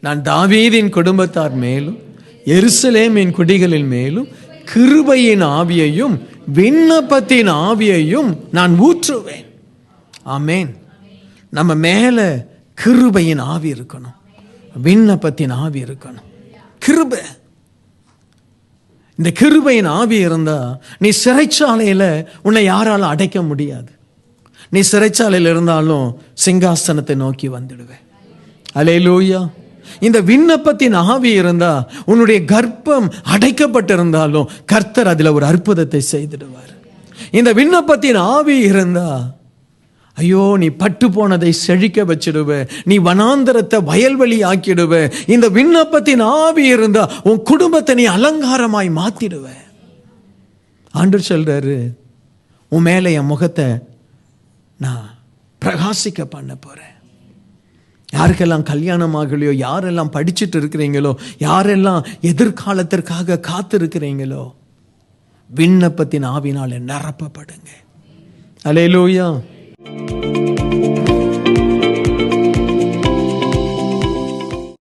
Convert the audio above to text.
நான் தாவீதின் குடும்பத்தார் மேலும் எருசலேமின் குடிகளின் மேலும் கிருபையின் ஆவியையும் விண்ணப்பத்தின் ஆவியையும் நான் ஊற்றுவேன். ஆமேன். நம்ம மேலே கிருபையின் ஆவி இருக்கணும். விண்ணப்பத்தின் ஆவி இருக்கணும். கிருபை. இந்த கிருபையின் ஆவி இருந்தால் நீ சிறைச்சாலையில் உன்னை யாரால் அடைக்க முடியாது. நீ சிறைச்சாலையில் இருந்தாலும் சிங்காசனத்தை நோக்கி வந்துடுவேன். அலேலூயா இந்த விண்ணப்பத்தின் ஆவி இருந்தா உன்னுடைய கர்ப்பம் அடைக்கப்பட்டிருந்தாலும் கர்த்தர் அதில் ஒரு அற்புதத்தை செய்திடுவார். இந்த விண்ணப்பத்தின் ஆவி இருந்தா ஐயோ நீ பட்டு போனதை செழிக்க வச்சிடுவ நீ வனாந்தரத்தை வயல்வெளி ஆக்கிடுவ. இந்த விண்ணப்பத்தின் ஆவி இருந்தா உன் குடும்பத்தை நீ அலங்காரமாய் மாத்திடுவ. ஆண்டு சொல்றாரு உன் மேலே என் முகத்தை நான் பிரகாசிக்க பண்ண போறேன். யாருக்கெல்லாம் கல்யாணம் ஆகலையோ யாரெல்லாம் படிச்சுட்டு இருக்கிறீங்களோ யாரெல்லாம் எதிர்காலத்திற்காக காத்திருக்கிறீங்களோ விண்ணப்பத்தின் ஆவினால் நிரப்பப்படுங்க. அலையலூயா